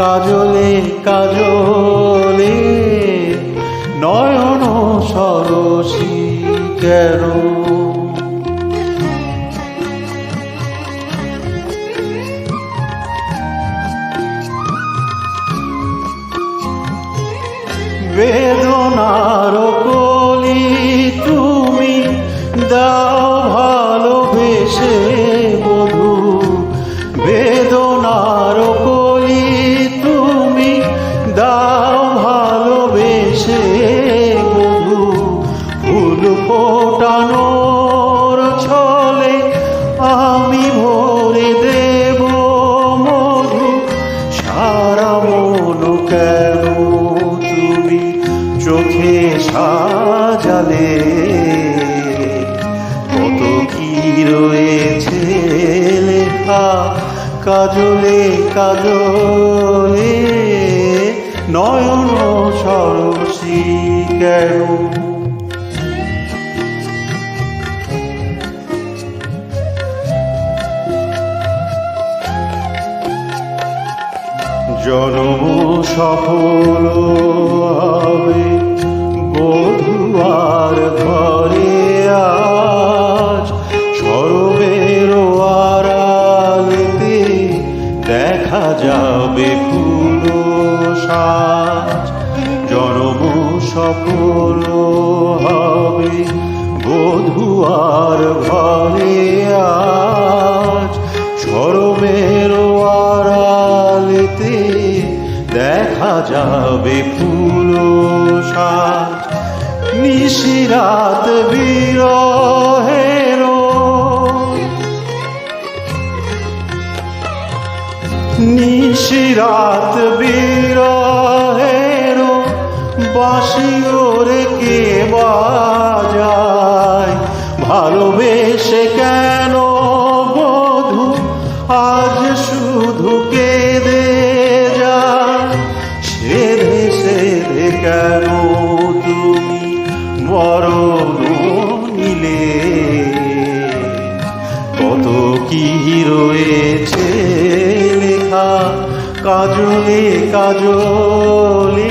কাজলে কাজলে নয়ন সরসী কেন? বেদনার দাও ভালোবেসে বধু ফুল ফোটানোর ছলে আমি ভরে দেব মধু। সারা মন কেন তুমি চোখে সাজালে? কত কি রয়েছে লেখা, কাজলে কাজলে নয়ন সরসী কেন জনম সফল হবে বধুয়ার ঘরে আজ সরবের আড়ালেতে দেখা যাবে ফুল জনম সফল হবে। বধুয়ার ঘরে আজ সরমের আড়ালেতে দেখা যাবে ফুল সাজ। নিশিরাত বিরহের নিশিরাত বিরহের বাসিওরে কে বাজায়? ভালোবেসে কেন বধু? আজ শুধু কেঁদে যায়। সেধে সেধে কেন তুমি? মরণ নিলে কত কি রয়েছে লেখা? কাজলে কাজলে